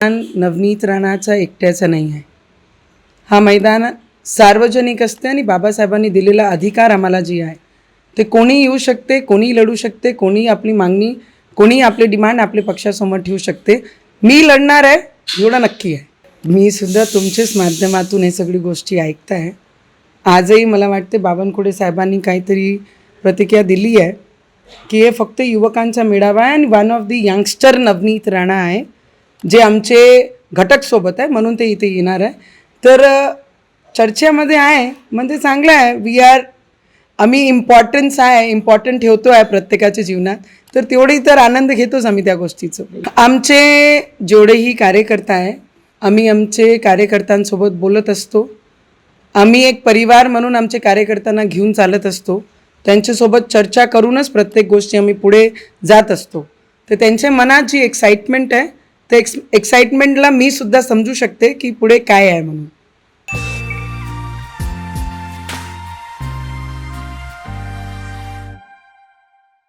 मैदान नवनीत राणाचा एकट्याचा नाही आहे. हा मैदान सार्वजनिक असते आणि बाबासाहेबांनी दिलेला अधिकार आम्हाला जी आहे ते कोणी येऊ शकते कोणी लढू शकते कोणी आपली मागणी कोणी आपले डिमांड आपले पक्षासमोर ठेवू शकते. मी लढणार आहे एवढं नक्की आहे. मी सुद्धा तुमच्याच माध्यमातून हे सगळी गोष्टी ऐकताय. आजही मला वाटते बावनकुळे साहेबांनी काहीतरी प्रतिक्रिया दिली आहे की हे फक्त युवकांचा मेळावा आहे आणि one of the youngster Navneet Rana आहे. जे आमचे घटक सोबत आहे म्हणून ते इथे येणार आहे. तर चर्चेमध्ये आहे म्हणजे चांगलं आहे. वी आर आम्ही इम्पॉर्टन्स आहे इम्पॉर्टंट ठेवतो आहे प्रत्येकाच्या जीवनात. तर तेवढी तर आनंद घेतोच आम्ही त्या गोष्टीचं. आमचे जेवढेही कार्यकर्ता आहे आम्ही आमचे कार्यकर्त्यांसोबत बोलत असतो. आम्ही एक परिवार म्हणून आमचे कार्यकर्त्यांना घेऊन चालत असतो. त्यांच्यासोबत चर्चा करूनच प्रत्येक गोष्टी आम्ही पुढे जात असतो. तर त्यांच्या मनात जी एक्साइटमेंट आहे तर एक्स एक्साइटमेंटला मी सुद्धा समजू शकते की पुढे काय आहे म्हणून.